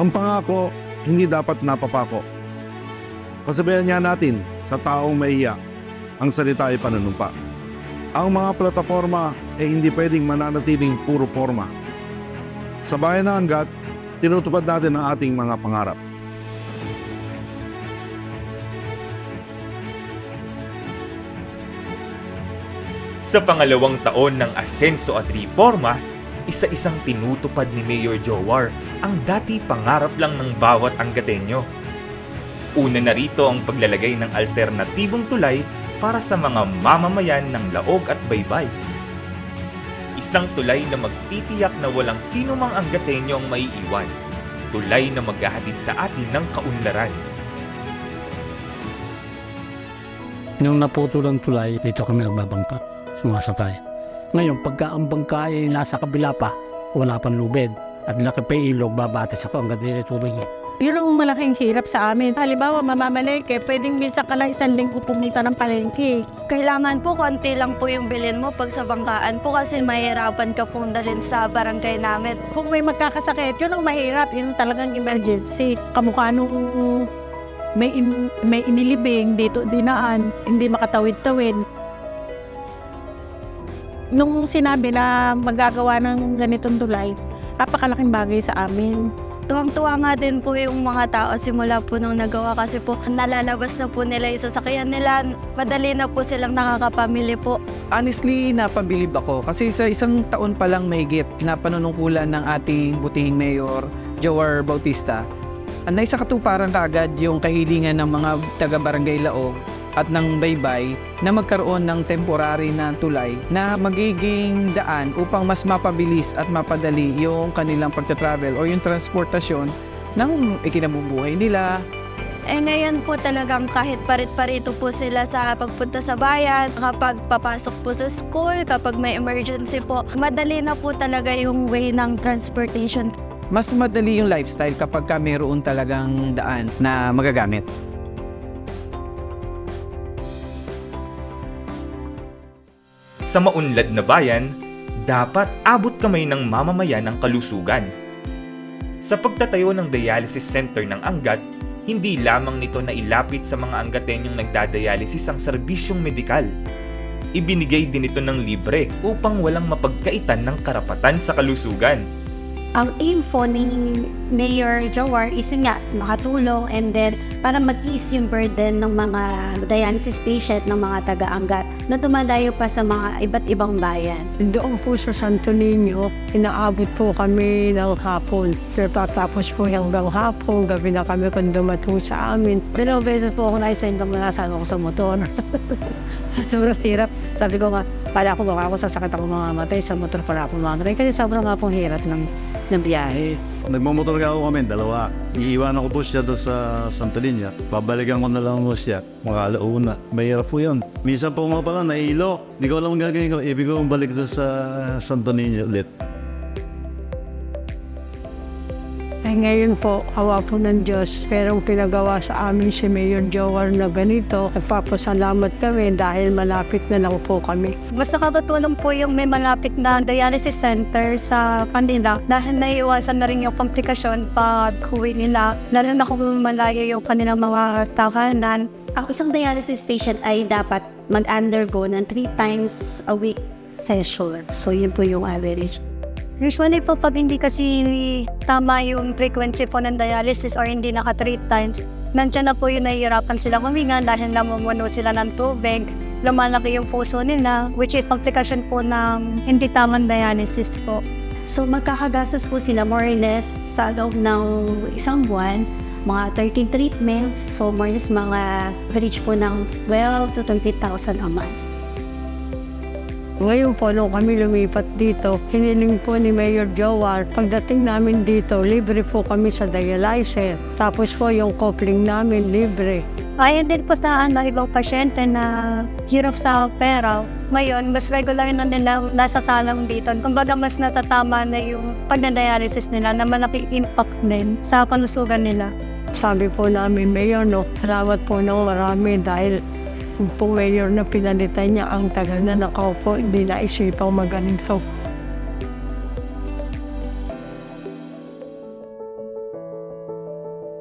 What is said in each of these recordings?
Ang pangako, hindi dapat napapako. Kasabihan niya natin sa taong mahiya, ang salita ay panunumpa. Ang mga plataforma ay hindi pwedeng mananatiling puro forma. Sa bayan ng Angat, tinutupad natin ang ating mga pangarap. Sa pangalawang taon ng asenso at reforma, isa-isang tinutupad ni Mayor Jowar ang dati pangarap lang ng bawat Anggatenyo. Una na rito ang paglalagay ng alternatibong tulay para sa mga mamamayan ng Laog at Baybay. Isang tulay na magtitiyak na walang sino mang Anggatenyo ang maiiwan. Tulay na maghahatid sa atin ng kaunlaran. Nung naputol ang tulay, dito kami nagbabangka, sumasakay. Ngayon, pagka ang bangka ay nasa kabila pa, wala pang lubid. At laki pa ilog, babatis ako hanggang din tubig. eh. Yun ang malaking hirap sa amin. Halimbawa, mamamalengke, pwedeng minsan ka lang isang linggo pumunta ng palengke. Kailangan po konti lang po yung bilhin mo pag sa bangkaan po kasi mahirapan ka pong dalhin sa barangay namin. Kung may magkakasakit, yun ang mahirap. Yun ang talagang emergency. Kamukha nung may, in, may inilibing dito dinaan, hindi makatawid-tawid. Nung sinabi na magagawa ng ganitong tulay, napakalaking bagay sa amin. Tuwang-tuwa nga din po yung mga tao simula po nung nagawa kasi po nalalabas na po nila yung sasakyan nila. Madali na po silang nakakapamili po. honestly, napabilib ako. Kasi sa isang taon pa lang mahigit na panunungkulan ng ating butihing mayor, Jowar Bautista, ang naisa katuparan kaagad yung kahilingan ng mga taga-barangay Laog at ng Baybay na magkaroon ng temporary na tulay na magiging daan upang mas mapabilis at mapadali yung kanilang pagta-travel o yung transportasyon ng ikinabubuhay nila, Eh ngayon po talagang kahit parit-parito po sila sa pagpunta sa bayan, kapag papasok po sa school, kapag may emergency po, madali na po talaga yung way ng transportation. mas madali yung lifestyle kapag ka mayroon talagang daan na magagamit. Sa maunlad na bayan, dapat abot kamay ng mamamayan ng kalusugan. Sa pagtatayo ng dialysis center ng Angat, hindi lamang nito na ilapit sa mga Anggatenyong nagdadialysis ang serbisyong medikal. Ibinigay din ito ng libre upang walang mapagkaitan ng karapatan sa kalusugan. Ang aim po ni Mayor Jowar is yun nga, makatulong and then para mag-ease yung burden ng mga dialysis patient ng mga taga-anggat na dumadayo pa sa mga iba't ibang bayan. Doon po sa Santo Niño, inaabot po kami ng hapon. Pero tapos po hanggang hapon, gabi na kami kung dumating sa amin. Pero beses po ako na-send kung nasaan ako sa motor. sobrang hirap. Sabi ko nga, pala ako baka ako sasakit ako mamamatay sa motor pala ako mamamatay. Kasi sobrang nga pong hirap ng, ng biyahe. Nagmamotor nga ako kami, dalawa. Iiwan ako po siya doon sa Santa Linya. Babalikan ko na lang po siya. Mga alauna. Mahirap po yun. Minsan po nga pala, nailo. Hindi ko alam ang gagawin ko. Ibig ko balik doon sa Santa Linya ulit. Ay ngayon po, awa po ng Diyos. Pero pinagawa sa amin si Mayor Jowar na ganito. Nagpapasalamat kami dahil malapit na lang po kami. Mas nakakatulong po yung may malapit na dialysis center sa kanila dahil naiiwasan na rin yung komplikasyon pag huwi nila. Lalo na kung malayo yung kanilang mga takanan. Ang isang dialysis station ay dapat mag-undergo ng three times a week session. So yun po yung average. Usually po pag hindi kasi tama yung frequency po ng dialysis or hindi naka 3 times, nandiyan na po yung nahihirapan sila huminga dahil namumuno sila ng tubig, lumalaki yung puso nila, which is komplikasyon po ng hindi tamang dialysis po. So magkakagastos po sila more or less sa loob ng isang buwan, mga 13 treatments. So more or less mga reach po ng 12 to 20,000 a month. Ngayon po, nung kami lumipat dito, hiniling po ni Mayor Jowar, pagdating namin dito, libre po kami sa dialyzer. Tapos po yung coupling namin, libre. Ayon din po sa ano, ibang pasyente na hirap sa pera. Ngayon, mas regular na nila nasa talang dito. Kumbaga, mas natatama na yung pagna-dialysis nila na malaking impact din sa kalusugan nila. Sabi po namin, Mayor, no, salamat po ng marami dahil po Mayor na pinalitan niya ang tagal na nakaupo, hindi naisipang maganito.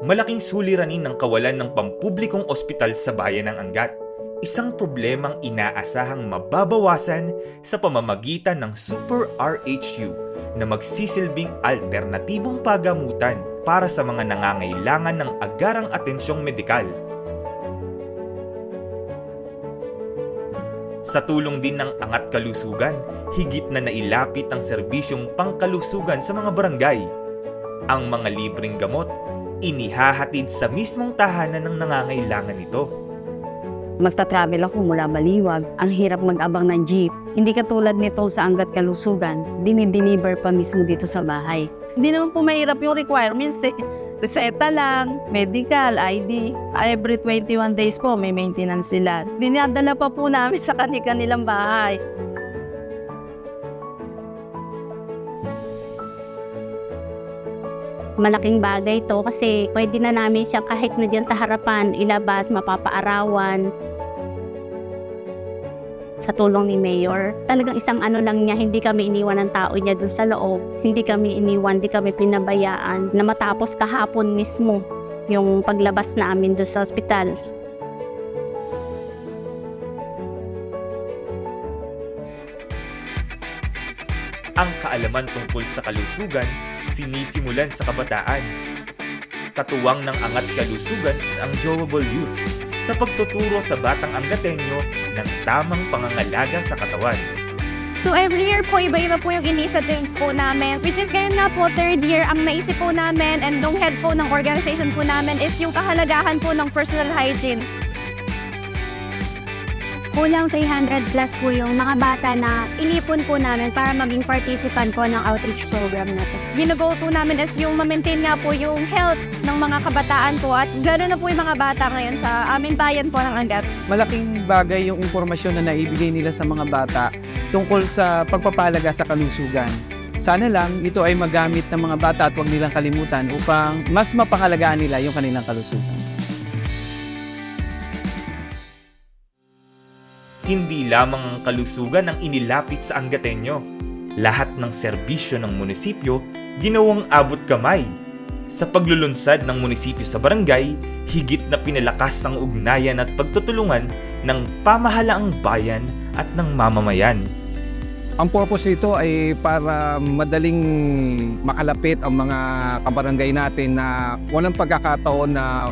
malaking suliranin ng kawalan ng pampublikong ospital sa bayan ng Angat. Isang problemang inaasahang mababawasan sa pamamagitan ng Super RHU na magsisilbing alternatibong pagamutan para sa mga nangangailangan ng agarang atensyong medikal. Sa tulong din ng Angat Kalusugan, higit na nailapit ang serbisyong pangkalusugan sa mga barangay. Ang mga libreng gamot, inihahatid sa mismong tahanan ng nangangailangan nito. Magta-travel ako mula Baliwag. Ang hirap mag-abang ng jeep. Hindi katulad nito sa Angat Kalusugan. Dinideliver pa mismo dito sa bahay. Hindi naman po mahirap yung requirements eh. Reseta lang, medical, ID. Every 21 days po may maintenance sila. Dinadala pa po namin sa kanilang bahay. Malaking bagay to kasi pwede na namin siya kahit na dyan sa harapan, ilabas, mapapaarawan. Sa tulong ni Mayor, talagang isang ano lang niya, hindi kami iniwan ng tao niya dun sa loob. Hindi kami iniwan, hindi kami pinabayaan na matapos kahapon mismo yung paglabas namin dun sa ospital. Ang kaalaman tungkol sa kalusugan sinisimulan sa kabataan. Katuwang ng Angat Kalusugan ang Joable Youth sa pagtuturo sa batang Angatenyo ng tamang pangangalaga sa katawan. So every year po, iba-iba po yung initiative po namin. Which is ngayon nga po, third year, ang naisip po namin and nung head po ng organization po namin is yung kahalagahan po ng personal hygiene. Kulang 300 plus po yung mga bata na inipon po namin para maging participant po ng outreach program na to. Ginagol po namin is yung ma-maintain nga po yung health ng mga kabataan po at gano'n na po yung mga bata ngayon sa aming bayan po ng Angat. Malaking bagay yung impormasyon na naibigay nila sa mga bata tungkol sa pagpapalaga sa kalusugan. Sana lang ito ay magamit ng mga bata at huwag nilang kalimutan upang mas mapangalagaan nila yung kanilang kalusugan. Hindi lamang ang kalusugan ang inilapit sa Angatenyo. Lahat ng serbisyo ng munisipyo ginawang abot kamay. Sa paglulunsad ng munisipyo sa barangay, higit na pinalakas ang ugnayan at pagtutulungan ng pamahalaang bayan at ng mamamayan. Ang purpose nito ay para madaling makalapit ang mga kabarangay natin na walang pagkakataon na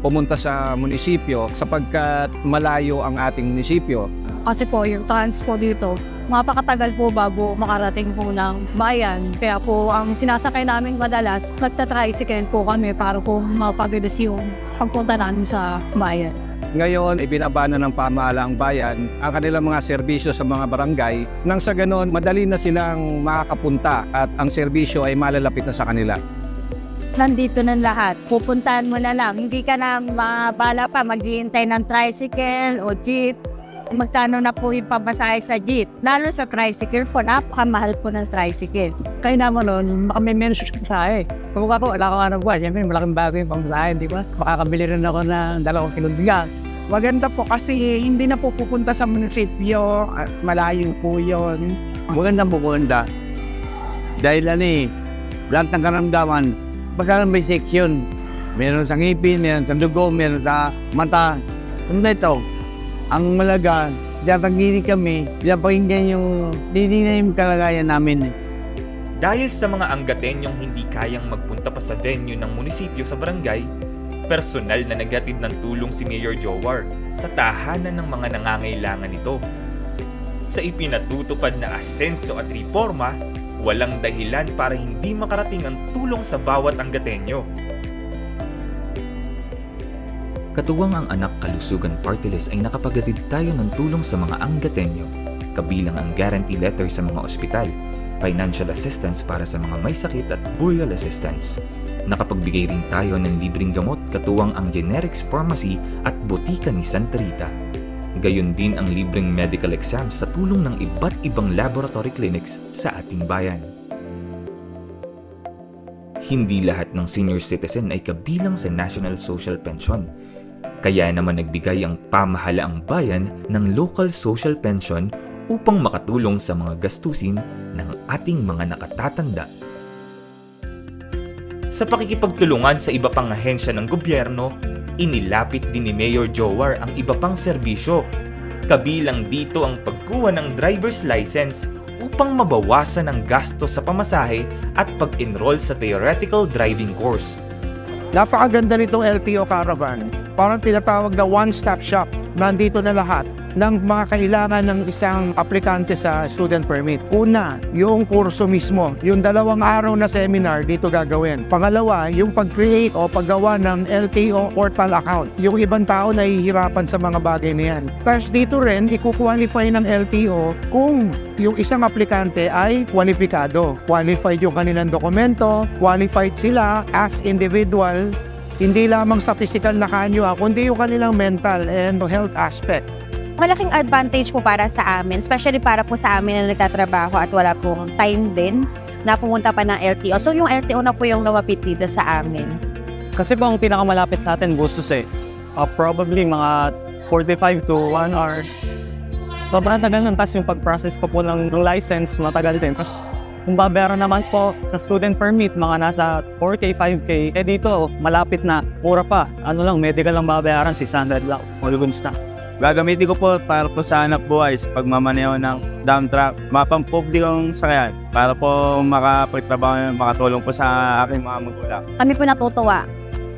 pumunta sa munisipyo sapagkat malayo ang ating munisipyo. Kasi po yung transport dito, mapakatagal po bago makarating po ng bayan. Kaya po ang sinasakay namin madalas, nagta-tricycle po kami para po mapabilis yung pagpunta namin sa bayan. Ngayon, ibinaba na ng pamahalaang bayan ang kanilang mga serbisyo sa mga barangay nang sa ganon, madali na silang makakapunta at ang serbisyo ay malalapit na sa kanila. Nandito na lahat. Pupuntahan mo na lang. Hindi ka na mabala pa maghihintay ng tricycle o jeep. Magkano na po yung pamasahe sa jeep. Lalo sa tricycle po, napakamahal po ng tricycle. Kaya naman noon, may menos sa eh. Kung ako, wala akong ano buwan, siyempre malaking bago yung pamasahe, di ba? Makakabili rin ako ng dalawang kilong bigas. Maganda po kasi hindi na po pupunta sa munisipyo, at malayo po yun. Magandang bukunda. Dahil ano eh, lahat ng karamdaman, basta may section. Meron sa ngipin, meron sa dugo, meron sa mata. Ano ito? Ang malaga, tinatanggirin kami, pinapakinggan yung, titignan yung kalagayan namin. Dahil sa mga Angatenyong hindi kayang magpunta pa sa venue ng munisipyo sa barangay, personal na naghatid ng tulong si Mayor Jowar sa tahanan ng mga nangangailangan nito. Sa ipinatutupad na asenso at reforma, walang dahilan para hindi makarating ang tulong sa bawat Angatenyo. Katuwang ang Anak Kalusugan Party List ay nakapagatid tayo ng tulong sa mga Angatenyo, kabilang ang guarantee letter sa mga ospital, financial assistance para sa mga may sakit at burial assistance. Nakapagbigay rin tayo ng libreng gamot katuwang ang generics pharmacy at botika ni Santa Rita. Gayon din ang libreng medical exam sa tulong ng iba't ibang laboratory clinics sa ating bayan. Hindi lahat ng senior citizen ay kabilang sa National Social Pension. Kaya naman nagbigay ang pamahalaang bayan ng local social pension upang makatulong sa mga gastusin ng ating mga nakatatanda Sa pakikipagtulungan sa iba pang ahensya ng gobyerno, inilapit din ni Mayor Jowar ang iba pang serbisyo. Kabilang dito ang pagkuha ng driver's license upang mabawasan ang gasto sa pamasahe at pag-enroll sa theoretical driving course. Napakaganda nitong LTO Caravan. Parang tinatawag na one-stop shop. Nandito na lahat ng mga kailangan ng isang aplikante sa student permit. Una, yung kurso mismo. Yung dalawang araw na seminar dito gagawin. Pangalawa, yung pag-create o paggawa ng LTO portal account. Yung ibang tao nahihirapan sa mga bagay na yan. Tapos dito rin, i-qualify ng LTO kung yung isang aplikante ay kwalipikado. Qualified yung kanilang dokumento, qualified sila as individual, hindi lamang sa physical na kanyo, ah, kundi yung kanilang mental and health aspect. Malaking advantage po para sa amin, especially para po sa amin na nagtatrabaho at wala pong time din na pumunta pa ng LTO. So yung LTO na po yung lumapit dito sa amin. Kasi po ang pinakamalapit sa atin, Bustos eh. Uh, probably mga 45 to 1 hour. Sobrang tagal ng tas yung pag-process ko po ng, license, matagal din. Tapos kung babayaran naman po sa student permit, mga nasa 4K, 5K, eh dito, malapit na, mura pa. Ano lang, medical lang babayaran, 600 lang, all goods na. Gagamitin ko po para po sa anak buhay sa pagmamaneho ng dump truck. Mapampubli kong sakyan para po makapagtrabaho, makatulong po sa aking mga magulang. Kami po natutuwa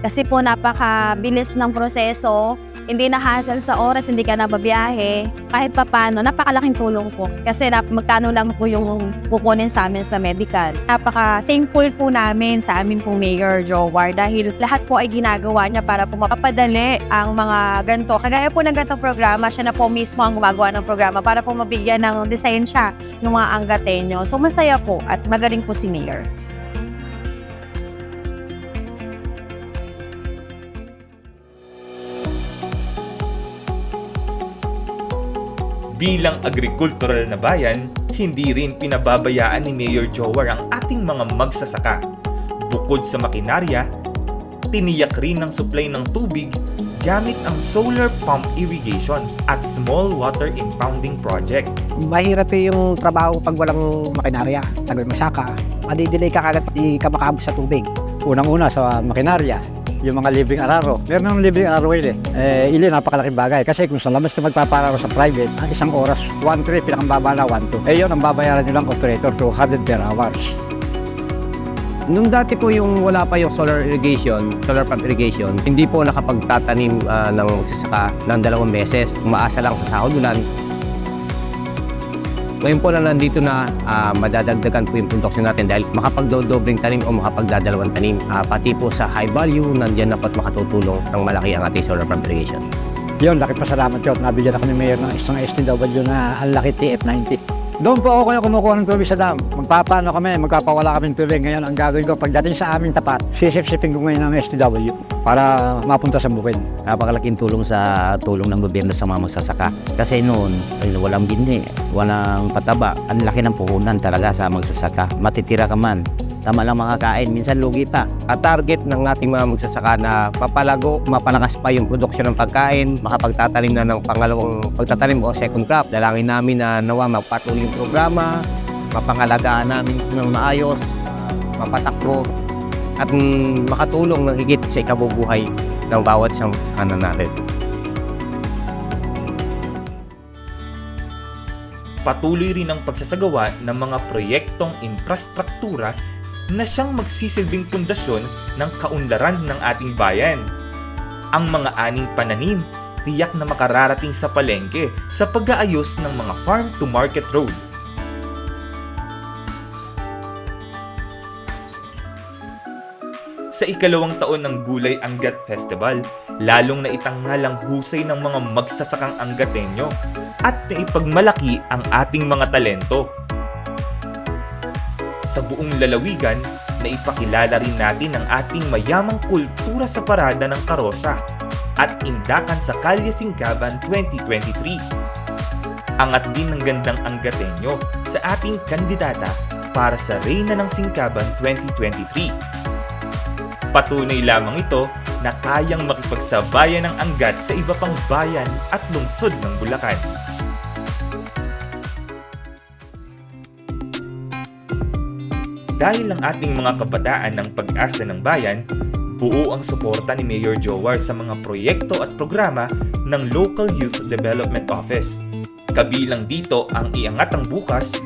kasi po napakabilis ng proseso, hindi na hassle sa oras, hindi ka nababiyahe. Kahit pa paano, napakalaking tulong po. Kasi nap magkano lang po yung kukunin sa amin sa medical. Napaka-thankful po namin sa amin pong Mayor Jowar dahil lahat po ay ginagawa niya para po mapapadali ang mga ganito. Kagaya po ng ganitong programa, siya na po mismo ang gumagawa ng programa para po mabigyan ng lisensya yung mga anggatenyo. So masaya po at magaling po si Mayor. Bilang agricultural na bayan, hindi rin pinababayaan ni Mayor Jowar ang ating mga magsasaka. Bukod sa makinarya, tiniyak rin ng supply ng tubig gamit ang solar pump irrigation at small water impounding project. Mahirap yung trabaho pag walang makinarya. Tagal masaka. Madidelay ka kagad di ka makaabot sa tubig. Unang-una sa makinarya, yung mga libreng araro. Meron ng libreng araro yun eh. Eh, ili, napakalaking bagay. Kasi kung sa labas na magpapararo sa private, ang isang oras, 1-3, pinakambaba na 1-2. Eh yun, ang babayaran nyo lang operator, 200 per hours. Nung dati po yung wala pa yung solar irrigation, solar pump irrigation, hindi po nakapagtatanim ah, ng magsasaka ng dalawang beses. Umaasa lang sa sahod ulan. Ngayon po na nandito na ah, madadagdagan po yung production natin dahil makapagdodobling tanim o makapagdadalawang tanim. Ah, pati po sa high value, nandiyan na po't makatutulong ng malaki ang ating solar pump irrigation. Yun, laki pasalamat yun. Nabigyan ako ni Mayor ng isang STW na ang laki TF90. Doon po ako yung kumukuha ng tubig sa dam. Magpapano kami, magpapawala kami ng tubig. Ngayon, ang gagawin ko, pagdating sa aming tapat, sisip-sipin ko ngayon ng STW para mapunta sa bukid. Napakalaking tulong sa tulong ng gobyerno sa mga magsasaka. Kasi noon, ay, walang bindi, walang pataba. Ang laki ng puhunan talaga sa magsasaka. Matitira ka man. Tama lang makakain, minsan lugi pa. At target ng ating mga magsasaka na papalago, mapalakas pa yung produksyon ng pagkain, makapagtatanim na ng pangalawang pagtatanim o second crop. Dalangin namin na nawa magpatuloy yung programa, mapangalagaan namin ng maayos, mapatakbo, at makatulong ng higit sa ikabubuhay ng bawat isang sana natin. Patuloy rin ang pagsasagawa ng mga proyektong infrastruktura na siyang magsisilbing pundasyon ng kaunlaran ng ating bayan. Ang mga aning pananim, tiyak na makararating sa palengke sa pag-aayos ng mga farm-to-market road. Sa ikalawang taon ng Gulay Anggat Festival, lalong naitanghal ang husay ng mga magsasakang anggatenyo at naipagmalaki ang ating mga talento. Sa buong lalawigan, naipakilala rin natin ang ating mayamang kultura sa parada ng karosa at indakan sa Kalye Singkaban 2023. Angat din ng gandang anggatenyo sa ating kandidata para sa Reyna ng Singkaban 2023. Patunay lamang ito na kayang makipagsabayan ng anggat sa iba pang bayan at lungsod ng Bulacan. Dahil ang ating mga kabataan ng pag-asa ng bayan, buo ang suporta ni Mayor Jowar sa mga proyekto at programa ng Local Youth Development Office. Kabilang dito ang Iangat ang Bukas,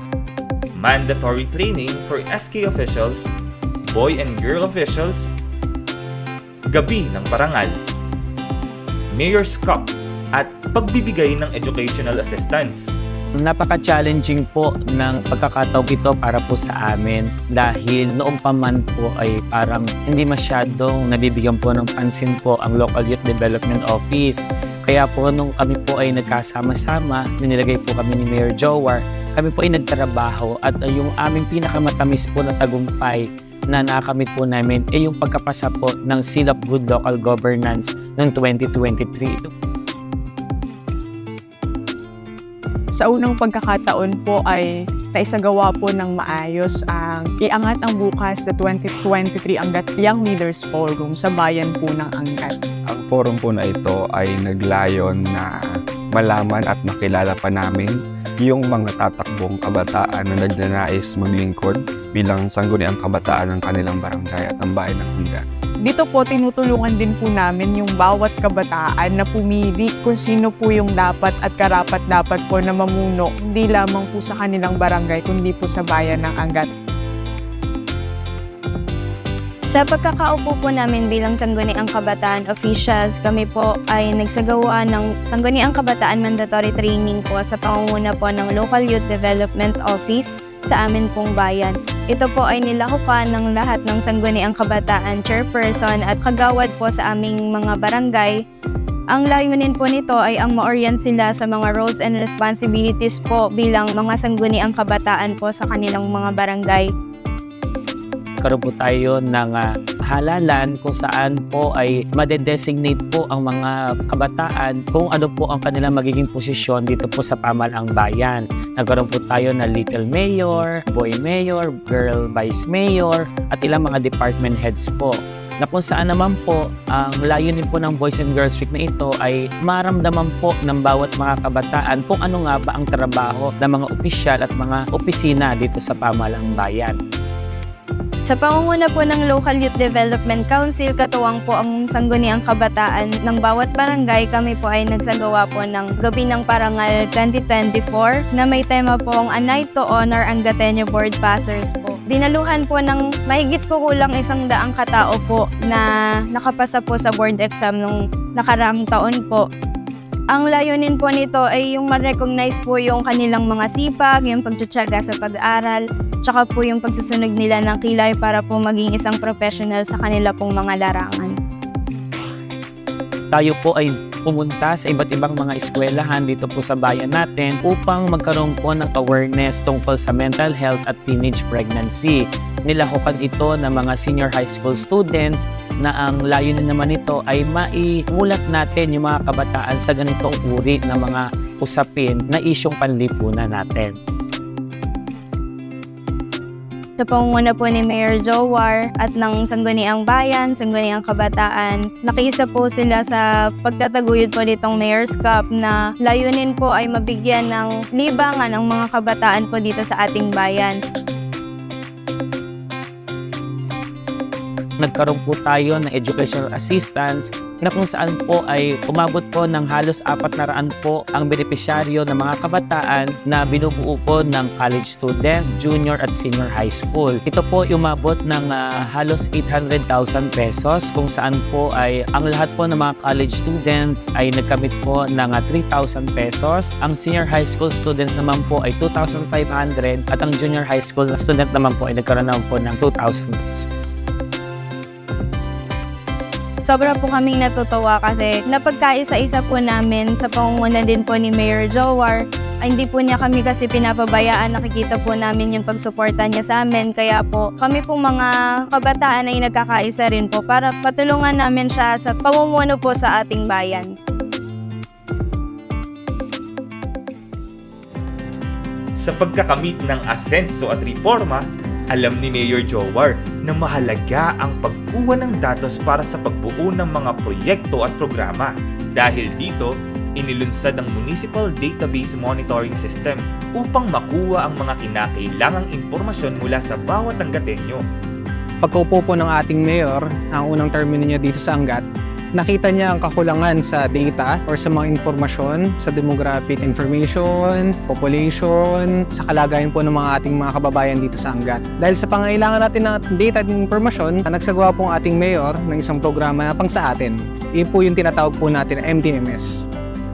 mandatory training for SK officials, boy and girl officials, Gabi ng Parangal, Mayor's Cup at pagbibigay ng educational assistance. Napaka-challenging po ng pagkakataong ito para po sa amin dahil noong pa man po ay parang hindi masyadong nabibigyan po ng pansin po ang Local Youth Development Office. Kaya po nung kami po ay nagkasama-sama, nilagay po kami ni Mayor Jowar, kami po ay nagtrabaho at yung aming pinakamatamis po na tagumpay na nakamit po namin ay yung pagkapasa po ng Seal of Good Local Governance ng 2023. Sa unang pagkakataon po ay naisagawa po ng maayos ang Iangat ang Bukas sa 2023 Angat Young Leaders Forum sa bayan po ng Angat. Ang forum po na ito ay naglayon na malaman at makilala pa namin yung mga tatakbong kabataan na nagnanais maglingkod bilang sangguniang kabataan ng kanilang barangay at ng bayan ng Hanggan. Dito po tinutulungan din po namin yung bawat kabataan na pumili kung sino po yung dapat at karapat dapat po na mamuno hindi lamang po sa kanilang barangay kundi po sa bayan ng Angat. Sa pagkakaupo po namin bilang Sangguniang Kabataan officials, kami po ay nagsagawa ng Sangguniang Kabataan Mandatory Training po sa pangunguna po ng Local Youth Development Office sa amin pong bayan. Ito po ay nilahukan ng lahat ng Sangguniang Kabataan Chairperson at kagawad po sa aming mga barangay ang layunin po nito ay ang ma-orient sila sa mga roles and responsibilities po bilang mga sangguniang kabataan po sa kanilang mga barangay. Karoon po tayo ng ah, halalan kung saan po ay madedesignate po ang mga kabataan kung ano po ang kanilang magiging posisyon dito po sa pamalaang bayan. Nagkaroon po tayo na Little Mayor, Boy Mayor, Girl Vice Mayor, at ilang mga department heads po na kung saan naman po ang layunin po ng Boys and Girls Week na ito ay maramdaman po ng bawat mga kabataan kung ano nga ba ang trabaho ng mga opisyal at mga opisina dito sa pamalaang bayan. Sa pangunguna po ng Local Youth Development Council, katuwang po ang sangguniang kabataan ng bawat barangay, kami po ay nagsagawa po ng Gabi ng Parangal 2024 na may tema po ang A Night to Honor ang Gatenyo Board Passers po. Dinaluhan po ng mahigit ko kulang isang daang katao po na nakapasa po sa board exam nung nakaraang taon po. Ang layunin po nito ay yung ma-recognize po yung kanilang mga sipag, yung pagtsatsaga sa pag-aaral, tsaka po yung pagsusunog nila ng kilay para po maging isang professional sa kanila pong mga larangan. Tayo po ay pumunta sa iba't ibang mga eskwelahan dito po sa bayan natin upang magkaroon po ng awareness tungkol sa mental health at teenage pregnancy. Nilahukan ito ng mga senior high school students na ang layunin naman nito ay maimulat natin yung mga kabataan sa ganitong uri ng mga usapin na isyong panlipunan natin. Sa pangunguna po ni Mayor Jowar at ng Sangguniang Bayan, Sangguniang Kabataan, nakiisa po sila sa pagtataguyod po nitong Mayor's Cup na layunin po ay mabigyan ng libangan ang mga kabataan po dito sa ating bayan. Nagkaroon po tayo ng educational assistance na kung saan po ay umabot po ng halos apat na raan po ang benepisyaryo ng mga kabataan na binubuo po ng college student, junior at senior high school. Ito po umabot ng ah, halos 800,000 pesos kung saan po ay ang lahat po ng mga college students ay nagkamit po ng ah, 3,000 pesos. Ang senior high school students naman po ay 2,500 at ang junior high school na student naman po ay nagkaroon naman po ng 2,000 pesos. Sobra po kaming natutuwa kasi napagkaisa-isa po namin sa pangunguna din po ni Mayor Jowar. Ay, hindi po niya kami kasi pinapabayaan. Nakikita po namin yung pagsuporta niya sa amin. Kaya po kami po mga kabataan ay nagkakaisa rin po para patulungan namin siya sa pamumuno po sa ating bayan. Sa pagkakamit ng asenso at reforma, alam ni Mayor Jowar na mahalaga ang pagkuha ng datos para sa pagbuo ng mga proyekto at programa. Dahil dito, Inilunsad ang Municipal Database Monitoring System upang makuha ang mga kinakailangang impormasyon mula sa bawat Angatenyo. Pagkaupo po ng ating mayor, ang unang termino niya dito sa Angat, nakita niya ang kakulangan sa data or sa mga informasyon, sa demographic information, population, sa kalagayan po ng mga ating mga kababayan dito sa Angat. Dahil sa pangailangan natin ng data at informasyon, nagsagawa po ang ating mayor ng isang programa na pang sa atin. Iyon po yung tinatawag po natin na MDMS.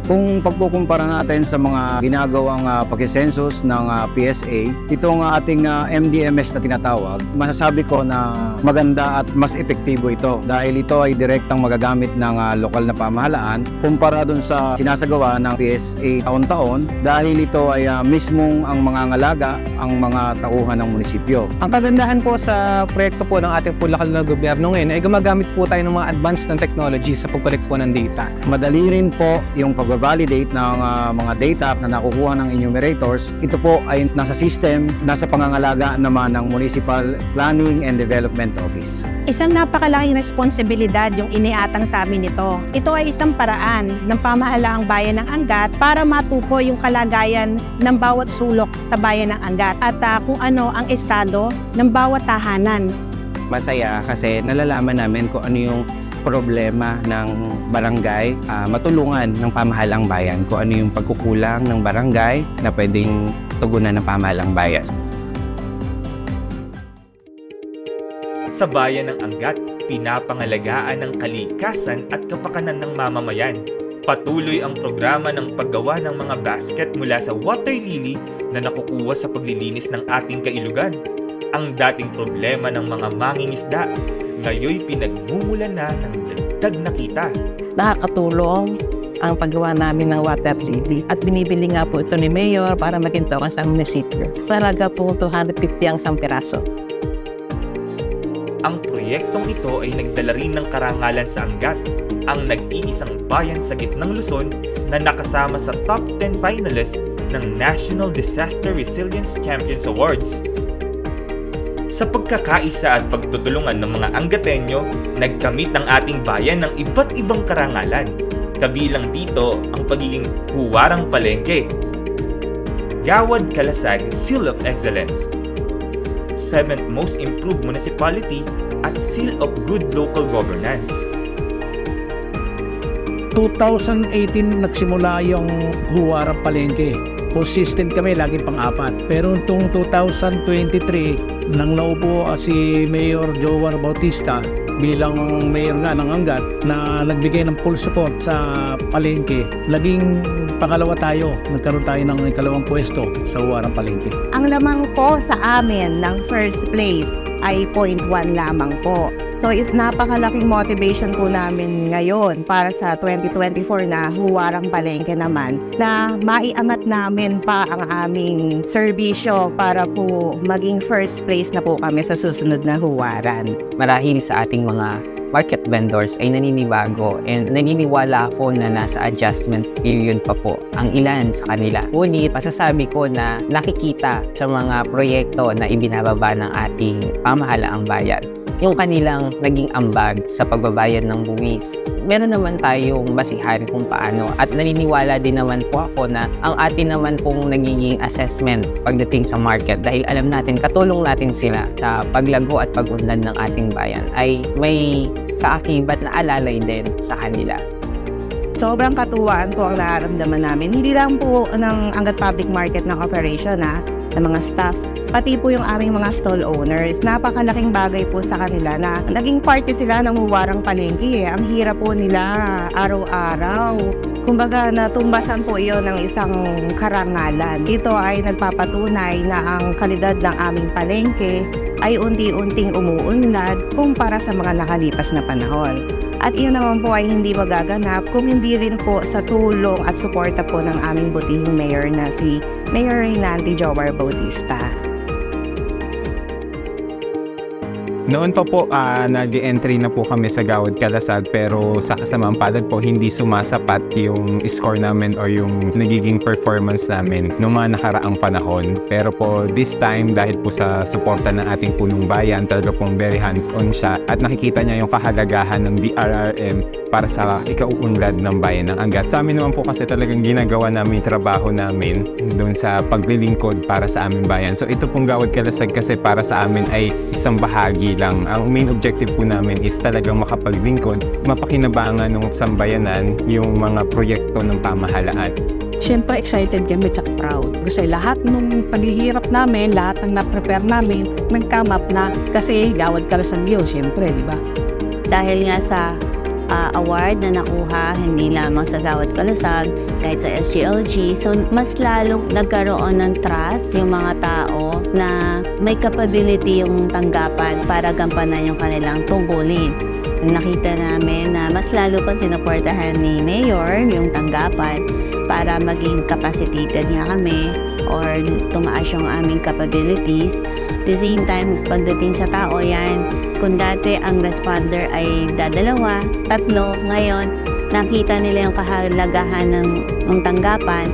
Kung pagkukumpara natin sa mga ginagawang uh, pakisensus ng ah, PSA, itong ah, ating ah, MDMS na tinatawag, masasabi ko na maganda at mas epektibo ito dahil ito ay direktang magagamit ng ah, lokal na pamahalaan kumpara dun sa sinasagawa ng PSA taon-taon dahil ito ay ah, mismong ang mga ngalaga ang mga tauhan ng munisipyo. Ang kagandahan po sa proyekto po ng ating po lokal na gobyerno ngayon ay gumagamit po tayo ng mga advanced na technology sa pagkulik po ng data. Madali rin po yung pag-validate ng ah, mga data na nakukuha ng enumerators. Ito po ay nasa system, nasa pangangalaga naman ng Municipal Planning and Development Office. Isang napakalaking responsibilidad yung iniatang sa amin nito. Ito ay isang paraan ng pamahalaang bayan ng Angat para matupo yung kalagayan ng bawat sulok sa bayan ng Angat at ah, kung ano ang estado ng bawat tahanan. masaya kasi nalalaman namin kung ano yung problema ng barangay, ah, matulungan ng pamahalang bayan kung ano yung pagkukulang ng barangay na pwedeng tugunan ng pamahalang bayan. Sa bayan ng Angat, pinapangalagaan ng kalikasan at kapakanan ng mamamayan. Patuloy ang programa ng paggawa ng mga basket mula sa water lily na nakukuha sa paglilinis ng ating kailugan. Ang dating problema ng mga mangingisda, ngayoy pinagmumulan na ng dagdag na kita. nakakatulong ang paggawa namin ng water lily at binibili nga po ito ni Mayor para maging token sa munisipyo. Talaga po 250 ang isang piraso. Ang proyektong ito ay nagdala rin ng karangalan sa Angat, ang nag-iisang bayan sa gitnang Luzon na nakasama sa top 10 finalists ng National Disaster Resilience Champions Awards. Sa pagkakaisa at pagtutulungan ng mga Angatenyo, nagkamit ang ating bayan ng iba't ibang karangalan. Kabilang dito ang pagiging huwarang palengke, Gawad Kalasag Seal of Excellence, 7th Most Improved Municipality at Seal of Good Local Governance. 2018 nagsimula yung Huwarang Palengke. Consistent kami, laging pang-apat. Pero itong 2023, nang naupo ah, si Mayor Joar Bautista bilang mayor nga ng Angat na nagbigay ng full support sa palengke, laging pangalawa tayo. Nagkaroon tayo ng ikalawang pwesto sa Huwarang Palengke. Ang lamang po sa amin ng first place ay 0.1 lamang po. So is napakalaking motivation po namin ngayon para sa 2024 na huwarang palengke naman na maiangat namin pa ang aming serbisyo para po maging first place na po kami sa susunod na huwaran. marahil sa ating mga market vendors ay naninibago and naniniwala ako na nasa adjustment period pa po ang ilan sa kanila. Ngunit masasabi ko na nakikita sa mga proyekto na ibinababa ng ating pamahalaang bayan yung kanilang naging ambag sa pagbabayad ng buwis. Meron naman tayong basihan kung paano at naniniwala din naman po ako na ang atin naman pong nagiging assessment pagdating sa market dahil alam natin katulong natin sila sa paglago at pagunlad ng ating bayan ay may kaakibat na alalay din sa kanila. Sobrang katuwaan po ang nararamdaman namin. Hindi lang po ng Angat Public Market ng operation na ng mga staff, pati po yung aming mga stall owners. Napakalaking bagay po sa kanila na naging party sila ng huwarang palengke. Ang hirap po nila araw-araw. Kumbaga natumbasan po iyon ng isang karangalan. Ito ay nagpapatunay na ang kalidad ng aming palengke ay unti-unting umuunlad kumpara sa mga nakalipas na panahon. At iyon naman po ay hindi magaganap kung hindi rin po sa tulong at suporta po ng aming butihing mayor na si Mayor Reynaldi Jowar Bautista. Noon pa po, ah, nag-entry na po kami sa Gawad Kalasag pero sa kasamaang palad po, hindi sumasapat yung score namin or yung nagiging performance namin noong mga nakaraang panahon. Pero po, this time, dahil po sa suporta ng ating punong bayan, talaga pong very hands-on siya at nakikita niya yung kahalagahan ng BRRM para sa ikauunlad ng bayan ng Angat. Sa amin naman po kasi talagang ginagawa namin trabaho namin doon sa paglilingkod para sa aming bayan. So ito pong Gawad Kalasag kasi para sa amin ay isang bahagi lang. Ang main objective po namin is talagang makapaglingkod, mapakinabangan ng sambayanan yung mga proyekto ng pamahalaan. Siyempre excited kami at proud. Kasi lahat ng paghihirap namin, lahat ng na-prepare namin, nag-come up na kasi gawad ka sa Diyos, siyempre, di ba? Dahil nga sa ah, award na nakuha, hindi lamang sa Gawad Kalusag, kahit sa SGLG, so mas lalong nagkaroon ng trust yung mga tao na may capability yung tanggapan para gampanan yung kanilang tungkulin. Nakita namin na mas lalo pa sinuportahan ni Mayor yung tanggapan para maging capacitated nga kami or tumaas yung aming capabilities. At the same time, pagdating sa tao yan, kung dati ang responder ay dadalawa, tatlo, ngayon nakita nila yung kahalagahan ng, ng tanggapan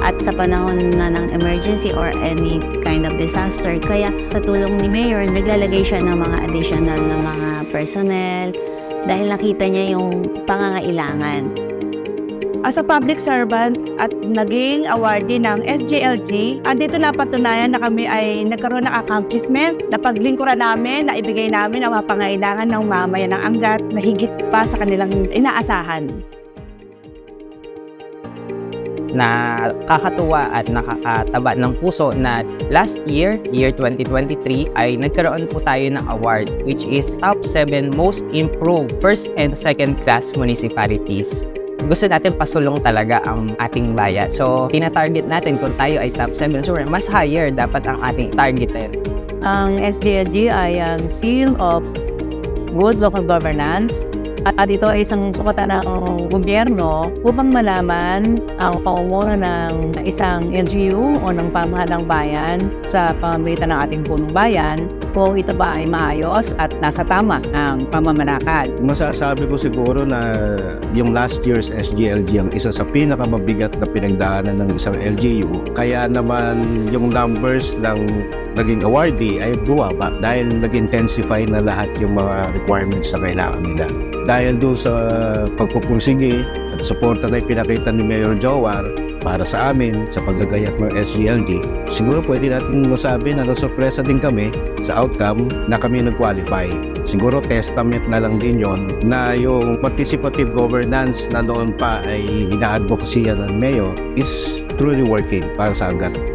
at sa panahon na ng emergency or any kind of disaster. Kaya sa tulong ni Mayor, naglalagay siya ng mga additional na mga personnel dahil nakita niya yung pangangailangan. As a public servant at naging awardee ng SJLG, andito na patunayan na kami ay nagkaroon ng accomplishment na paglingkuran namin, na ibigay namin ang mga pangailangan ng mamayan ng Angat na higit pa sa kanilang inaasahan. na kakatuwa at nakakataba ng puso na last year, year 2023, ay nagkaroon po tayo ng award which is Top 7 Most Improved First and Second Class Municipalities. Gusto natin pasulong talaga ang ating bayan. So, tinatarget natin kung tayo ay top 7. So, mas higher dapat ang ating targeted. Ang SGLG ay ang Seal of Good Local Governance at ito ay isang sukatan ng gobyerno upang malaman ang paumuno ng isang LGU o ng pamahalang bayan sa pamamagitan ng ating punong bayan kung ito ba ay maayos at nasa tama ang pamamalakad. Masasabi ko siguro na yung last year's SGLG ang isa sa pinakamabigat na pinagdaanan ng isang LGU. Kaya naman yung numbers ng naging awardee ay bumaba dahil nag-intensify na lahat yung mga requirements na kailangan nila. Dahil doon sa pagpupursige at suporta na ipinakita ni Mayor Jowar para sa amin sa paggagayat ng SGLG, siguro pwede natin masabi na nasurpresa din kami sa outcome na kami nag-qualify. Siguro testament na lang din yon na yung participative governance na noon pa ay ina-advocacy ng Mayor is truly working para sa Angat.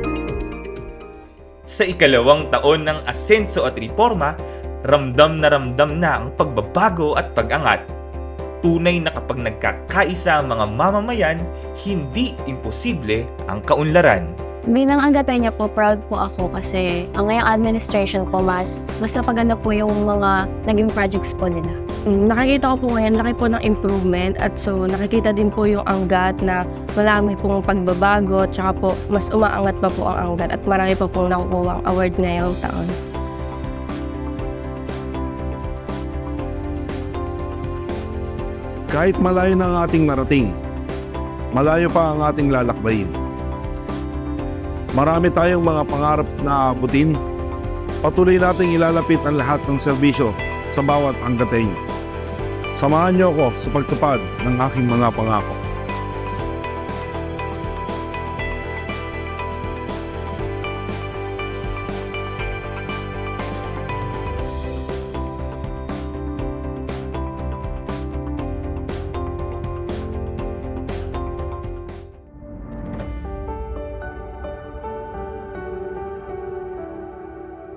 Sa ikalawang taon ng asenso at reforma, ramdam na ramdam na ang pagbabago at pag-angat. Tunay na kapag nagkakaisa ang mga mamamayan, hindi imposible ang kaunlaran. Bilang Angatenya po, proud po ako kasi ang ngayong administration po, mas, mas napaganda po yung mga naging projects po nila. Mm, nakikita ko po ngayon, laki po ng improvement at so nakikita din po yung anggat na marami pong pagbabago tsaka po mas umaangat pa po ang anggat at marami pa pong nakukuha ang award ngayong taon. Kahit malayo na ang ating narating, malayo pa ang ating lalakbayin. Marami tayong mga pangarap na abutin. Patuloy nating ilalapit ang lahat ng serbisyo sa bawat anggatenyo. Samahan niyo ako sa pagtupad ng aking mga pangako.